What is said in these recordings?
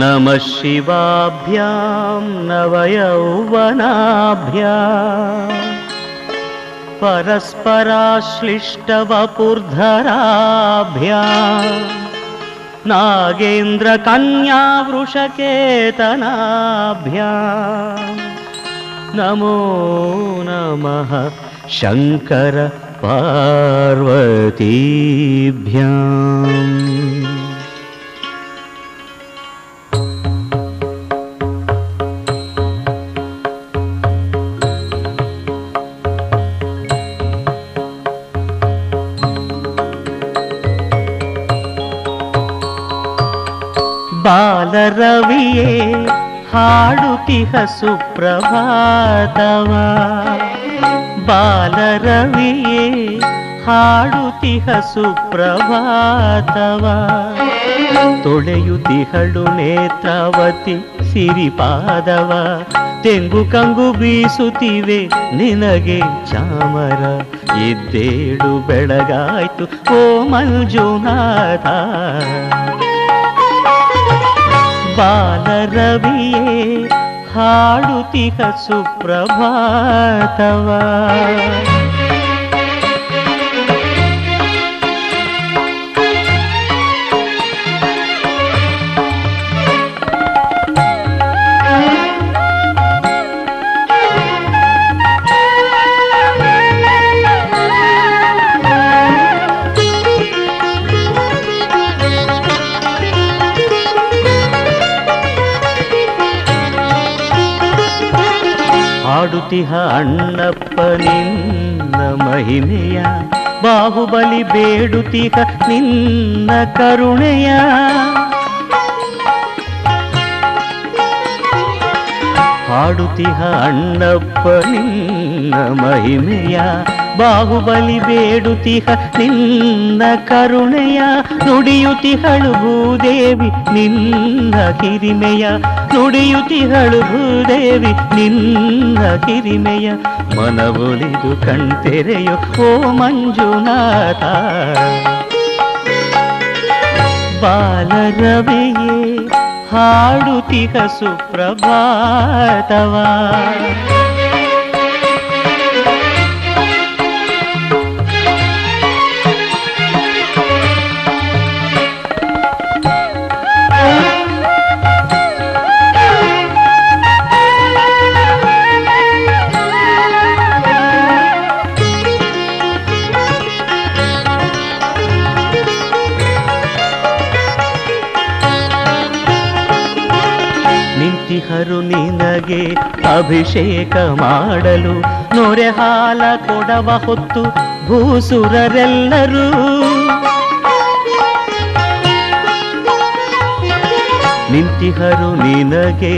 नमः शिवाभ्यां नवयौवनाभ्याम् परस्पराश्लिष्टवपुर्धराभ्याम् नागेन्द्रकन्यावृषकेतनाभ्याम् नमो नमः शङ्कर पार्वतीभ्याम् ಬಾಲರವಿಯೇ ಹಾಡುತಿಹ ಸುಪ್ರಭಾತವ ಬಾಲರವಿಯೇ, ಹಾಡುತಿಹ ಸುಪ್ರಭಾತವ. ತೊಳೆಯುತಿಹಳು ನೇತ್ರಾವತಿ ಸಿರಿಪಾದವ. ತೆಂಗು ಕಂಗು ಬೀಸುತ್ತಿವೆ ನಿನಗೆ ಚಾಮರ. ಇದ್ದೇಳು ಬೆಳಗಾಯ್ತು ಓ ಮಂಜುನಾಥ. ಬಾಲರವಿಯೇ ಹಾಡುತಿಹ ಸುಪ್ರಭಾತವ ಹಾಡುತಿಹ ಅಣ್ಣಪ್ಪ ನಿನ್ನ ಮಹಿಮೆಯ, ಬಾಹುಬಲಿ ಬೇಡುತಿಹ ನಿನ್ನ ಕರುಣೆಯ. ಹಾಡುತಿಹ ಅಣ್ಣಪ್ಪ ನಿನ್ನ ಮಹಿಮೆಯ, ಬಾಹುಬಲಿ ಬೇಡುತಿಹ ನಿನ್ನ ಕರುಣೆಯ. ನುಡಿಯುತಿಹಳು ಭೂದೇವಿ ನಿನ್ನ ಕಿರಿಮೆಯ ನುಡಿಯುತಿಹಳು ಭೂದೇವಿ ನಿನ್ನ ಕಿರಿಮೆಯ ಮನವೊಲಿದು ಕಣ್ತೆರೆಯೋ ಓ ಮಂಜುನಾಥ. ಬಾಲರವೆಯೇ ಹಾಡುತಿಹ ಸುಪ್ರಭಾತವ. ನಿಂತಿಹರು ನಿನಗೆ ಅಭಿಷೇಕ ಮಾಡಲು ನೊರೆ ಹಾಲ ಕೊಡವ ಹೊತ್ತು ಭೂಸುರರೆಲ್ಲರೂ. ನಿಂತಿಹರು ನಿನಗೆ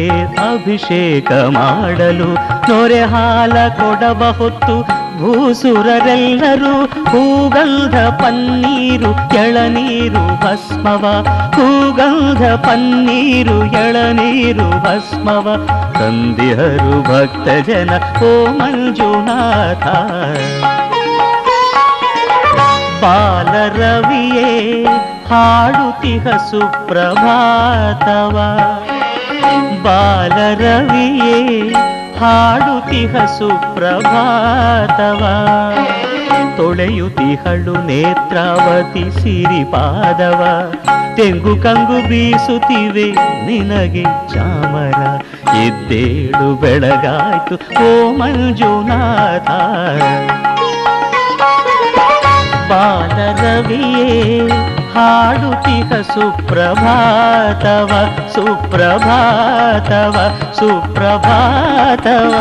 ಅಭಿಷೇಕ ಮಾಡಲು ನೊರೆ ಹಾಲ ಕೊಡವ ಹೊತ್ತು ಭೂಸುರರೆಲ್ಲರೂ ಹೂಗಂಧ ಪನ್ನೀರು, ಎಳನೀರು, ಭಸ್ಮವ. ಹೂಗಂಧ ಪನ್ನೀರು, ಎಳನೀರು, ಭಸ್ಮವ. ತಂದಿಹರು ಭಕ್ತ ಜನ ಓ ಮಂಜುನಾಥ. ಬಾಲರವಿಯೇ ಹಾಡುತಿಹ ಸುಪ್ರಭಾತವ. ಬಾಲರವಿಯೇ ಹಾಡುತಿಹ ಸುಪ್ರಭಾತವ. ತೊಳೆಯುತಿಹಳು ನೇತ್ರಾವತಿ ಸಿರಿಪಾದವ. ತೆಂಗು ಕಂಗು ಬೀಸುತ್ತಿವೆ ನಿನಗೆ ಚಾಮರ. ಎದ್ದೇಳು ಬೆಳಗಾಯ್ತು ಓ ಮಂಜುನಾಥ. ಬಾಲರವಿಯೇ ಹಾಡುತಿಹ ಸುಪ್ರಭಾತವ ಸುಪ್ರಭಾತವ ಸುಪ್ರಭಾತವ